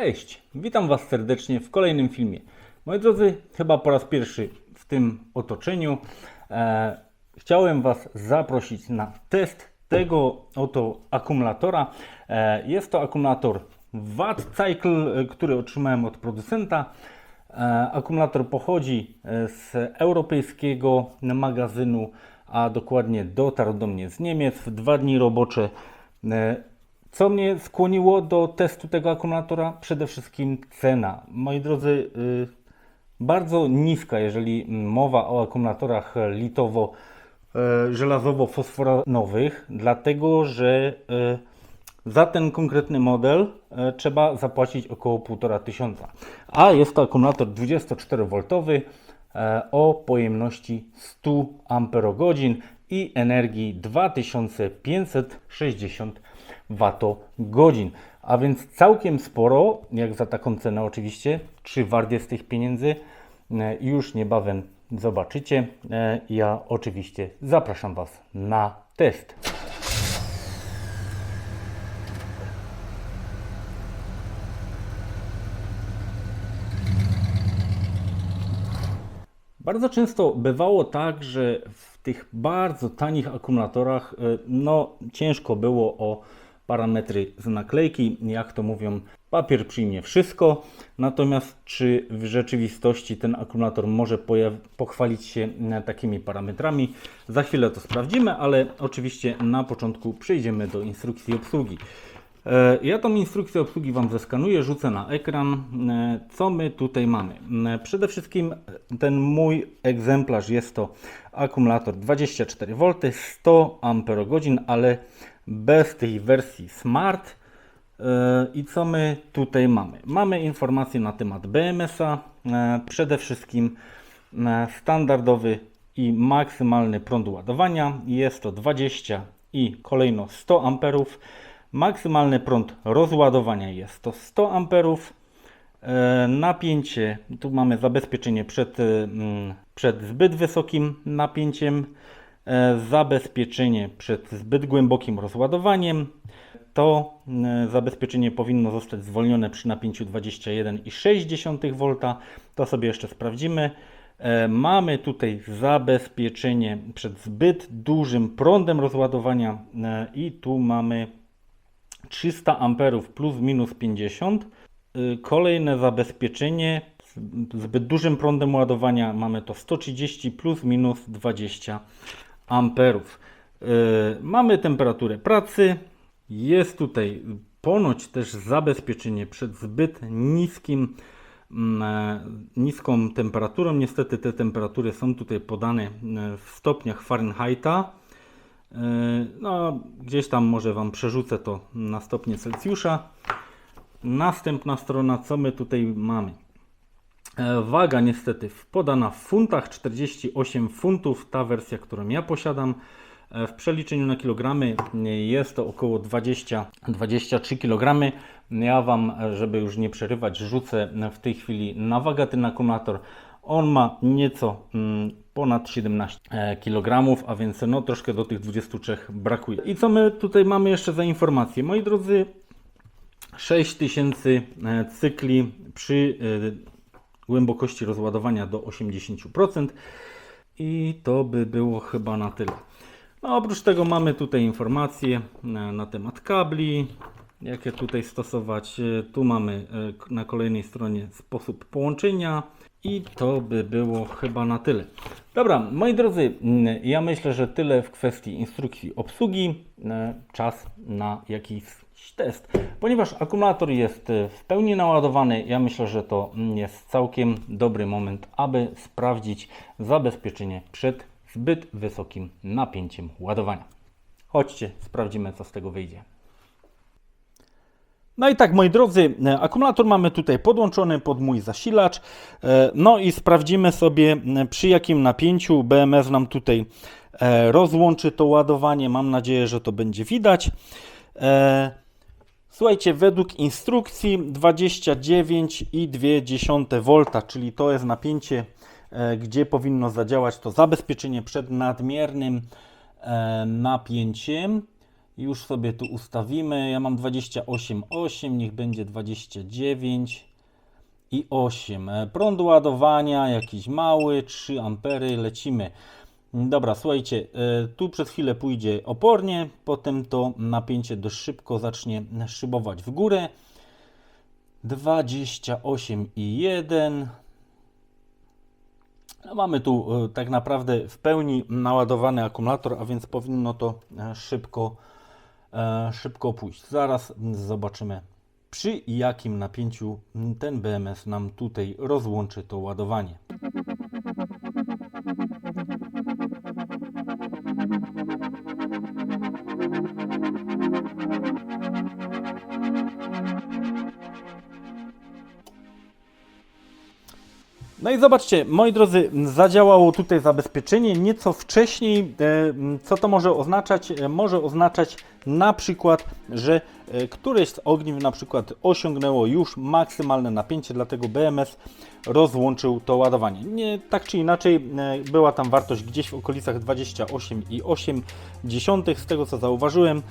Cześć, witam Was serdecznie w kolejnym filmie. Moi drodzy, chyba po raz pierwszy w tym otoczeniu e, chciałem Was zaprosić na test tego oto akumulatora. E, jest to akumulator Watt Cycle, e, który otrzymałem od producenta. E, akumulator pochodzi e, z europejskiego magazynu, a dokładnie dotarł do mnie z Niemiec w dwa dni robocze. E, co mnie skłoniło do testu tego akumulatora? Przede wszystkim cena. Moi drodzy, y, bardzo niska, jeżeli mowa o akumulatorach litowo e, żelazowo-fosforanowych, dlatego że e, za ten konkretny model trzeba zapłacić około 1,5 tysiąca. A jest to akumulator 24V e, o pojemności 100 Ah i energii 2560 Wh. A więc całkiem sporo, jak za taką cenę oczywiście. Czy wart jest tych pieniędzy? E, Już niebawem zobaczycie. E, Ja oczywiście zapraszam Was na test. Bardzo często bywało tak, że w tych bardzo tanich akumulatorach e, no, ciężko było o parametry z naklejki. Jak to mówią, papier przyjmie wszystko. Natomiast czy w rzeczywistości ten akumulator może pochwalić się e, takimi parametrami? Za chwilę to sprawdzimy, ale oczywiście na początku przejdziemy do instrukcji obsługi. E, Ja tą instrukcję obsługi Wam zeskanuję, rzucę na ekran. E, Co my tutaj mamy? Przede wszystkim ten mój egzemplarz jest to akumulator 24V, 100 Ah, ale bez tej wersji Smart. E, I co my tutaj mamy? Mamy informacje na temat BMS-a, e, przede wszystkim e, standardowy i maksymalny prąd ładowania. Jest to 20 i kolejno 100 amperów. Maksymalny prąd rozładowania jest to 100 amperów. Napięcie, tu mamy zabezpieczenie przed, mm, przed zbyt wysokim napięciem, zabezpieczenie przed zbyt głębokim rozładowaniem. To e, zabezpieczenie powinno zostać zwolnione przy napięciu 21,6 V. To sobie jeszcze sprawdzimy. E, Mamy tutaj zabezpieczenie przed zbyt dużym prądem rozładowania e, i tu mamy 300 amperów plus minus 50. Y, Kolejne zabezpieczenie zbyt dużym prądem ładowania mamy to 130 plus minus 20 amperów. Y, Mamy temperaturę pracy. Jest tutaj ponoć też zabezpieczenie przed zbyt niskim mm, e, niską temperaturą. Niestety te temperatury są tutaj podane e, w stopniach Fahrenheita. E, No, gdzieś tam może Wam przerzucę to na stopnie Celsjusza. Następna strona, co my tutaj mamy? E, Waga niestety podana w funtach, 48 funtów, ta wersja, którą ja posiadam. E, W przeliczeniu na kilogramy e, jest to około 20-23 kg. Ja Wam, e, żeby już nie przerywać, rzucę e, w tej chwili na wagę ten akumulator. On ma nieco mm, ponad 17 kg, a więc no troszkę do tych 23 brakuje. I co my tutaj mamy jeszcze za informacje? Moi drodzy, 6000 e, cykli przy e, głębokości rozładowania do 80% i to by było chyba na tyle. No, oprócz tego mamy tutaj informacje e, na temat kabli, jakie tutaj stosować. E, Tu mamy e, na kolejnej stronie sposób połączenia i to by było chyba na tyle. Dobra, moi drodzy, mm, ja myślę, że tyle w kwestii instrukcji obsługi. Czas na jakiś test. Ponieważ akumulator jest e, w pełni naładowany, ja myślę, że to mm, jest całkiem dobry moment, aby sprawdzić zabezpieczenie przed zbyt wysokim napięciem ładowania. Chodźcie, sprawdzimy, co z tego wyjdzie. No i tak, moi drodzy, e, akumulator mamy tutaj podłączony pod mój zasilacz. E, No i sprawdzimy sobie, przy jakim napięciu BMS nam tutaj rozłączy to ładowanie. Mam nadzieję, że to będzie widać. Słuchajcie, według instrukcji 29,2 V, czyli to jest napięcie, e, gdzie powinno zadziałać to zabezpieczenie przed nadmiernym e, napięciem. Już sobie tu ustawimy. Ja mam 28,8, niech będzie 29 i 8. E, Prąd ładowania jakiś mały, 3 ampery, lecimy. Dobra, słuchajcie, e, tu przez chwilę pójdzie opornie, potem to napięcie dość szybko zacznie szybować w górę. 28,1. No mamy tu e, tak naprawdę w pełni naładowany akumulator, a więc powinno to e, szybko, szybko pójść. Zaraz zobaczymy przy jakim napięciu ten BMS nam tutaj rozłączy to ładowanie. No i zobaczcie, moi drodzy, zadziałało tutaj zabezpieczenie nieco wcześniej. E, Co to może oznaczać? E, Może oznaczać na przykład, że e, któreś z ogniw na przykład osiągnęło już maksymalne napięcie, dlatego BMS rozłączył to ładowanie. Nie, tak czy inaczej, była tam wartość gdzieś w okolicach 28,8 z tego co zauważyłem.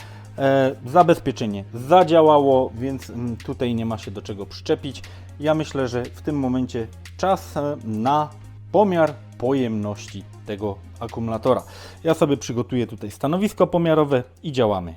Zabezpieczenie zadziałało, więc tutaj nie ma się do czego przyczepić. Ja myślę, że w tym momencie czas e, na pomiar pojemności tego akumulatora. Ja sobie przygotuję tutaj stanowisko pomiarowe i działamy.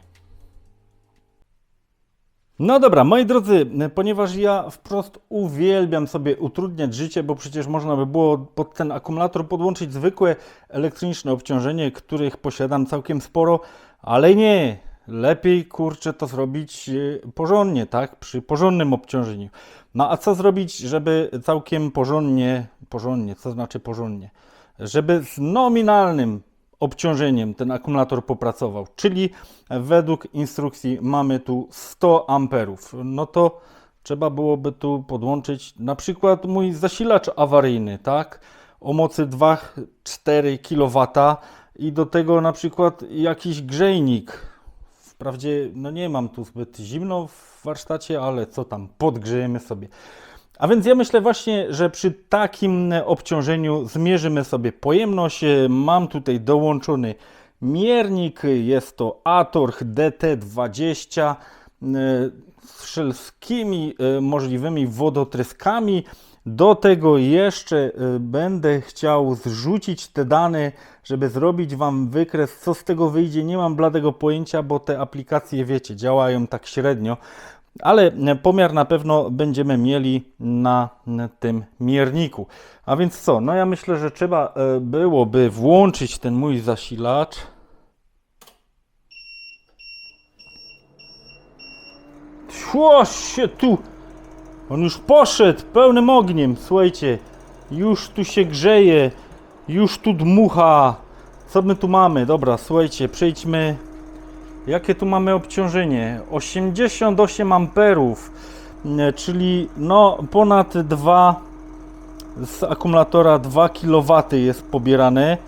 No dobra, moi drodzy, ponieważ ja wprost uwielbiam sobie utrudniać życie, bo przecież można by było pod ten akumulator podłączyć zwykłe elektroniczne obciążenie, których posiadam całkiem sporo, ale nie. Lepiej kurczę to zrobić e, porządnie, tak? Przy porządnym obciążeniu. No a co zrobić, żeby całkiem porządnie, porządnie, co znaczy porządnie? Żeby z nominalnym obciążeniem ten akumulator popracował, czyli według instrukcji mamy tu 100 amperów. No to trzeba byłoby tu podłączyć na przykład mój zasilacz awaryjny, tak? O mocy 2,4 kW i do tego na przykład jakiś grzejnik. Wprawdzie no nie mam tu zbyt zimno w warsztacie, ale co tam, podgrzejemy sobie. A więc ja myślę właśnie, że przy takim obciążeniu zmierzymy sobie pojemność. Mam tutaj dołączony miernik, jest to Atorch DT20 e, z wszelkimi e, możliwymi wodotryskami. Do tego jeszcze e, będę chciał zrzucić te dane, żeby zrobić Wam wykres, co z tego wyjdzie. Nie mam bladego pojęcia, bo te aplikacje, wiecie, działają tak średnio ale pomiar na pewno będziemy mieli na tym mierniku. A więc co? No ja myślę, że trzeba e, byłoby włączyć ten mój zasilacz. Ło się tu! On już poszedł pełnym ogniem, słuchajcie. Już tu się grzeje, już tu dmucha. Co my tu mamy? Dobra, słuchajcie, przejdźmy Jakie tu mamy obciążenie? 88 amperów, e, czyli no ponad 2 z akumulatora 2 kW jest pobierane.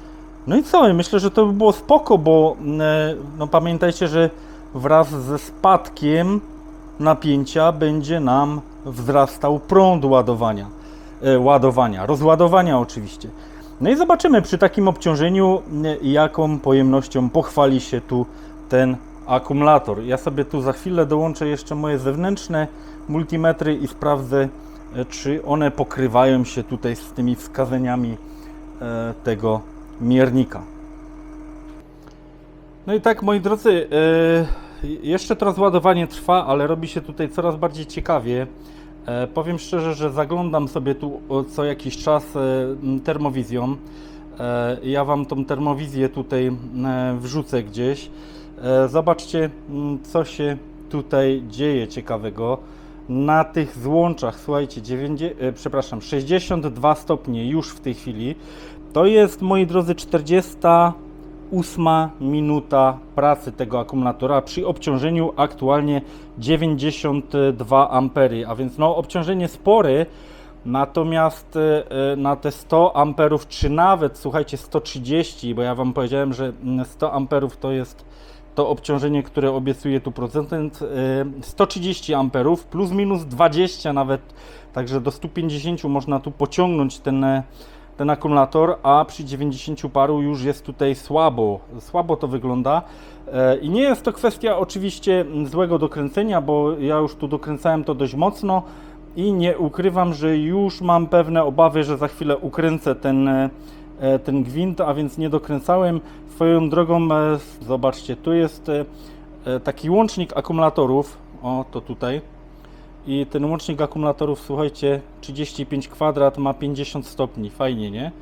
No i co? Myślę, że to by było spoko, bo e, no pamiętajcie, że wraz ze spadkiem napięcia będzie nam wzrastał prąd ładowania, e, ładowania, rozładowania oczywiście. No i zobaczymy przy takim obciążeniu, jaką pojemnością pochwali się tu ten akumulator. Ja sobie tu za chwilę dołączę jeszcze moje zewnętrzne multimetry i sprawdzę, e, czy one pokrywają się tutaj z tymi wskazaniami e, tego miernika. No i tak, moi drodzy, e, jeszcze to rozładowanie trwa, ale robi się tutaj coraz bardziej ciekawie. Powiem szczerze, że zaglądam sobie tu co jakiś czas termowizją. Ja Wam tą termowizję tutaj wrzucę gdzieś. E, zobaczcie, co się tutaj dzieje ciekawego. Na tych złączach, słuchajcie, 90, e, przepraszam, 62 stopnie już w tej chwili. To jest, moi drodzy, 48 minuta pracy tego akumulatora przy obciążeniu aktualnie 92 ampery, a więc no obciążenie spory. Natomiast e, na te 100 amperów, czy nawet słuchajcie 130, bo ja Wam powiedziałem, że 100 amperów to jest to obciążenie, które obiecuje tu procent, 130 e, amperów plus minus 20 nawet, także do 150 można tu pociągnąć ten, ten akumulator, a przy 90 paru już jest tutaj słabo, słabo to wygląda. E, I nie jest to kwestia oczywiście złego dokręcenia, bo ja już tu dokręcałem to dość mocno i nie ukrywam, że już mam pewne obawy, że za chwilę ukręcę ten, e, ten gwint, a więc nie dokręcałem. Swoją drogą, e, zobaczcie, tu jest taki łącznik akumulatorów, o to tutaj. I ten łącznik akumulatorów, słuchajcie, 35 kwadrat ma 50 stopni, fajnie, nie?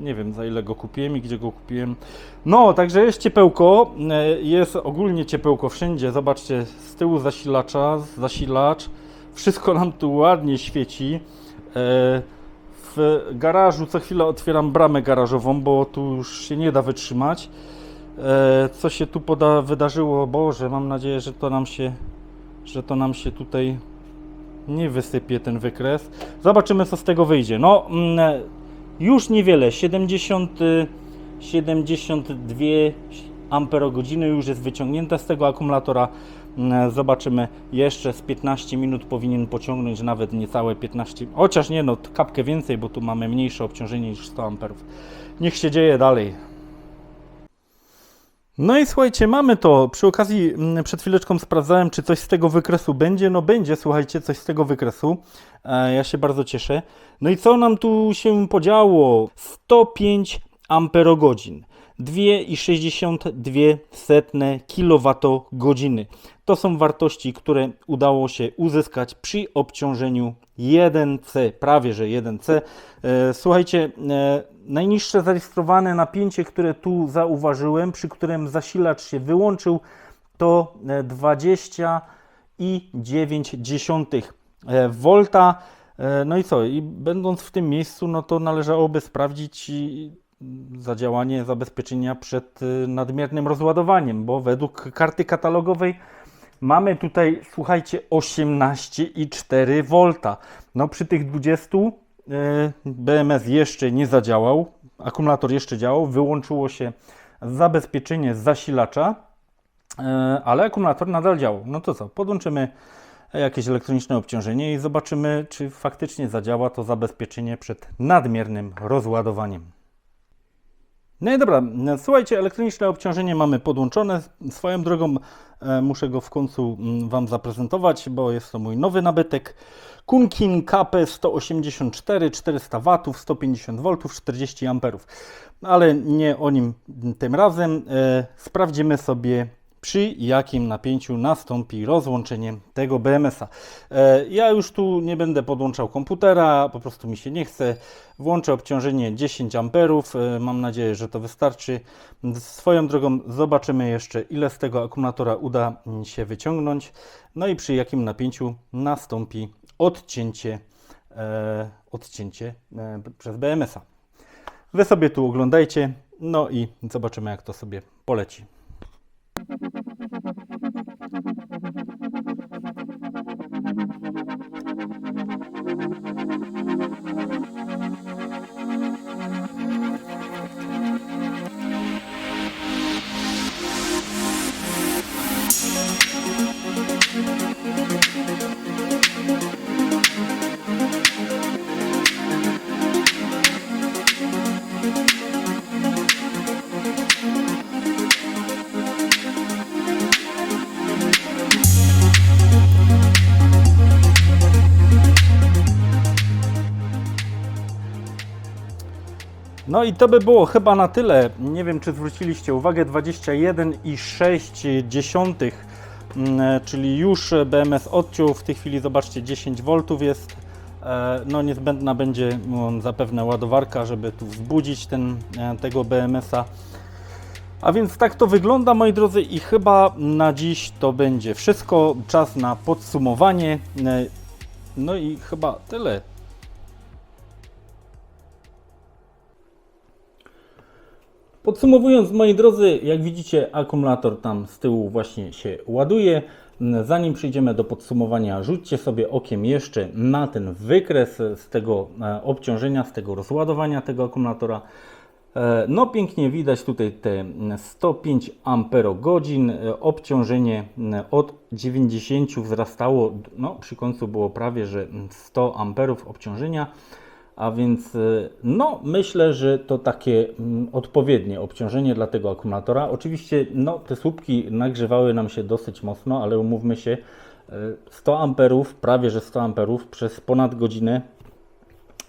Nie wiem za ile go kupiłem i gdzie go kupiłem. No, także jest ciepełko, e, jest ogólnie ciepełko wszędzie. Zobaczcie, z tyłu zasilacza, zasilacz, wszystko nam tu ładnie świeci. E, W garażu co chwilę otwieram bramę garażową, bo tu już się nie da wytrzymać. E, Co się tu poda, wydarzyło? Boże, mam nadzieję, że to nam się, że to nam się tutaj nie wysypie ten wykres. Zobaczymy, co z tego wyjdzie. No, mm, już niewiele. 70, y, 72 amperogodziny już jest wyciągnięte z tego akumulatora. Mm, Zobaczymy jeszcze z 15 minut powinien pociągnąć nawet niecałe 15, chociaż nie no, kapkę więcej, bo tu mamy mniejsze obciążenie niż 100 amperów. Niech się dzieje dalej. No i słuchajcie, mamy to. Przy okazji mm, przed chwileczką sprawdzałem, czy coś z tego wykresu będzie. No będzie, słuchajcie, coś z tego wykresu. E, Ja się bardzo cieszę. No i co nam tu się podziało? 105 amperogodzin. 2,62 kWh. To są wartości, które udało się uzyskać przy obciążeniu 1C, prawie że 1C. E, Słuchajcie, e, najniższe zarejestrowane napięcie, które tu zauważyłem, przy którym zasilacz się wyłączył, to e, 20,9 e, V. E, No i co? I będąc w tym miejscu, no to należałoby sprawdzić i zadziałanie zabezpieczenia przed nadmiernym rozładowaniem, bo według karty katalogowej mamy tutaj, słuchajcie, 18,4 V. No przy tych 20 y, BMS jeszcze nie zadziałał, akumulator jeszcze działał, wyłączyło się zabezpieczenie zasilacza, y, ale akumulator nadal działał. No to co, podłączymy jakieś elektroniczne obciążenie i zobaczymy, czy faktycznie zadziała to zabezpieczenie przed nadmiernym rozładowaniem. No i dobra, słuchajcie, elektroniczne obciążenie mamy podłączone. Swoją drogą e, muszę go w końcu mm, Wam zaprezentować, bo jest to mój nowy nabytek. Kunkin KP 184, 400 W, 150 V, 40 A. Ale nie o nim tym razem. E, Sprawdzimy sobie przy jakim napięciu nastąpi rozłączenie tego BMS-a. E, Ja już tu nie będę podłączał komputera, po prostu mi się nie chce. Włączę obciążenie 10 A. Mam nadzieję, że to wystarczy. Swoją drogą zobaczymy jeszcze, ile z tego akumulatora uda się wyciągnąć. No i przy jakim napięciu nastąpi odcięcie, e, odcięcie e, przez BMS-a. Wy sobie tu oglądajcie, no i zobaczymy, jak to sobie poleci. No i to by było chyba na tyle. Nie wiem, czy zwróciliście uwagę, 21,6, mm, czyli już BMS odciął. W tej chwili zobaczcie, 10 V jest. E, No niezbędna będzie mm, zapewne ładowarka, żeby tu wzbudzić ten, e, tego BMS-a. A więc tak to wygląda, moi drodzy, i chyba na dziś to będzie wszystko. Czas na podsumowanie. E, No i chyba tyle. Podsumowując, moi drodzy, jak widzicie, akumulator tam z tyłu właśnie się ładuje. Zanim przejdziemy do podsumowania, rzućcie sobie okiem jeszcze na ten wykres z tego e, obciążenia, z tego rozładowania tego akumulatora. E, No pięknie widać tutaj te 105 amperogodzin. E, Obciążenie e, od 90 wzrastało, no przy końcu było prawie że 100 amperów obciążenia. A więc y, no, myślę, że to takie mm, odpowiednie obciążenie dla tego akumulatora. Oczywiście no, te słupki nagrzewały nam się dosyć mocno, ale umówmy się, y, 100 amperów, prawie że 100 amperów przez ponad godzinę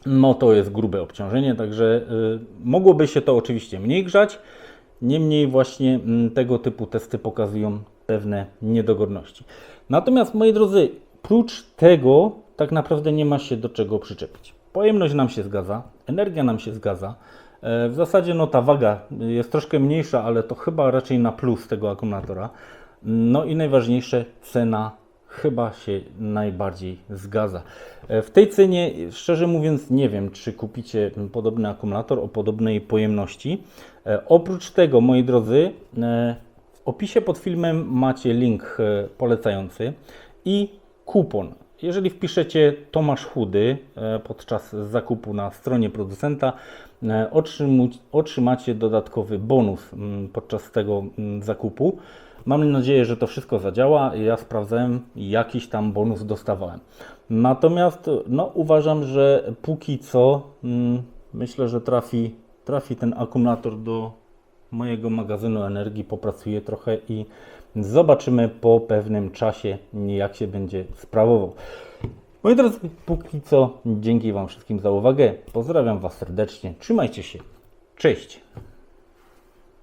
no to jest grube obciążenie, także y, mogłoby się to oczywiście mniej grzać. Niemniej właśnie mm, tego typu testy pokazują pewne niedogodności. Natomiast moi drodzy, prócz tego tak naprawdę nie ma się do czego przyczepić. Pojemność nam się zgadza, energia nam się zgadza. E, W zasadzie no ta waga jest troszkę mniejsza, ale to chyba raczej na plus tego akumulatora. No i najważniejsze cena chyba się najbardziej zgadza. E, W tej cenie, szczerze mówiąc, nie wiem, czy kupicie podobny akumulator o podobnej pojemności. E, Oprócz tego, moi drodzy, w opisie pod filmem macie link polecający i kupon. Jeżeli wpiszecie Tomasz Chudy e, podczas zakupu na stronie producenta, e, otrzymacie dodatkowy bonus mm, podczas tego mm, zakupu. Mam nadzieję, że to wszystko zadziała. Ja sprawdzałem, jakiś tam bonus dostawałem. Natomiast no, uważam, że póki co mm, myślę, że trafi, trafi ten akumulator do mojego magazynu energii, popracuje trochę i zobaczymy po pewnym czasie, jak się będzie sprawował. Moi drodzy, póki co dzięki Wam wszystkim za uwagę. Pozdrawiam Was serdecznie. Trzymajcie się. Cześć.